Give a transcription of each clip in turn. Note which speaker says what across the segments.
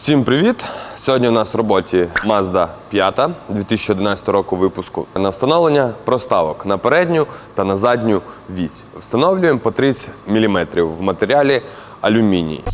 Speaker 1: Всім привіт! Сьогодні у нас в роботі Mazda 5 2011 року випуску. На встановлення проставок на передню та на задню вісь. Встановлюємо по 30 мм в матеріалі алюміній.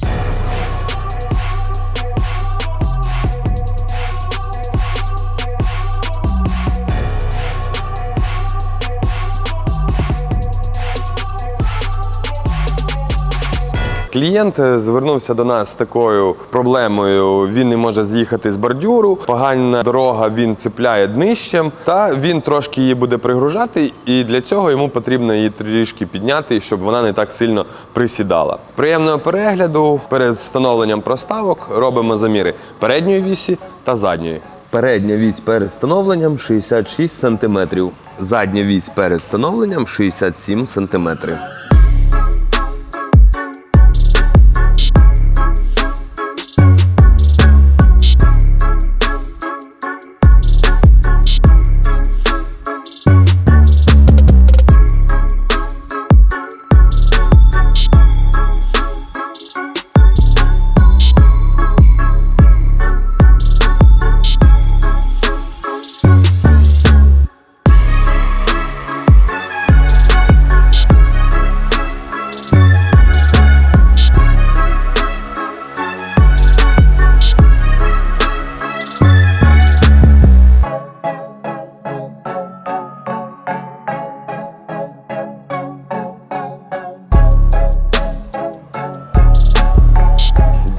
Speaker 1: Клієнт е, звернувся до нас з такою проблемою. Він не може з'їхати з бордюру, погана дорога він цепляє днищем, та він трошки її буде пригружати, і для цього йому потрібно її трішки підняти, щоб вона не так сильно присідала. Приємного перегляду перед встановленням проставок робимо заміри передньої вісі та задньої.
Speaker 2: Передня вісь перед встановленням 66 см. Задня вісь перед встановленням 67 см.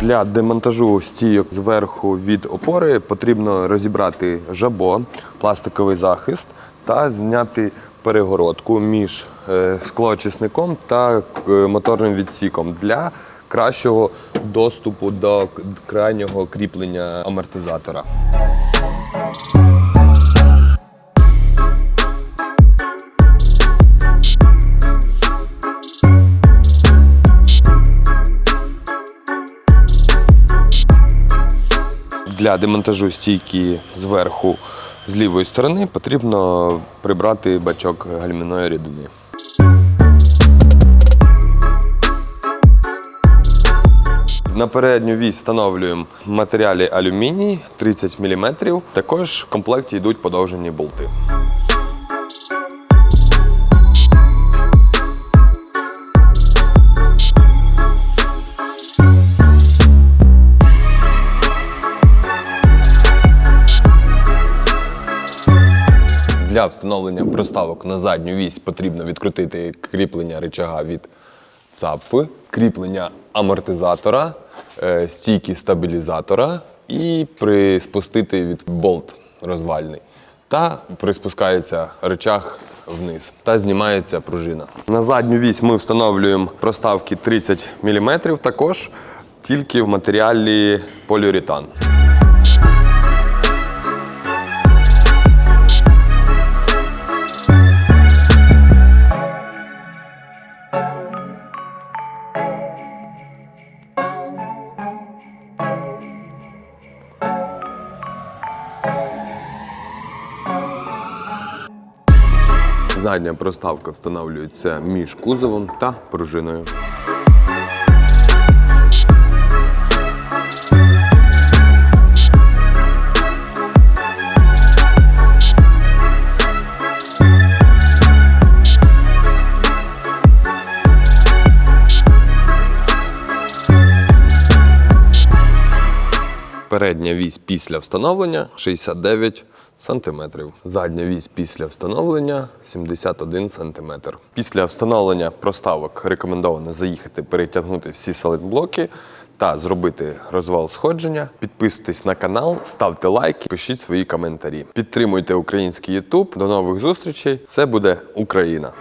Speaker 1: Для демонтажу стійок зверху від опори потрібно розібрати жабо, пластиковий захист та зняти перегородку між е, склоочисником та е, моторним відсіком для кращого доступу до крайнього кріплення амортизатора. Для демонтажу стійки зверху з лівої сторони потрібно прибрати бачок гальмівної рідини. На передню вісь встановлюємо матеріалі алюміній 30 мм. Також в комплекті йдуть подовжені болти. Для встановлення проставок на задню вісь потрібно відкрутити кріплення рычага від цапфи, кріплення амортизатора, е, стійки стабілізатора і приспустити від болт розвальний. Та приспускається рычаг вниз та знімається пружина. На задню вісь ми встановлюємо проставки 30 мм, також тільки в матеріалі поліуретан. Задня проставка встановлюється між кузовом та пружиною. Передня вісь після встановлення 69 см. Задня вісь після встановлення 71 см. Після встановлення проставок рекомендовано заїхати, перетягнути всі салитблоки та зробити розвал сходження. Підписуйтесь на канал, ставте лайки, пишіть свої коментарі. Підтримуйте український YouTube. До нових зустрічей! Все буде Україна!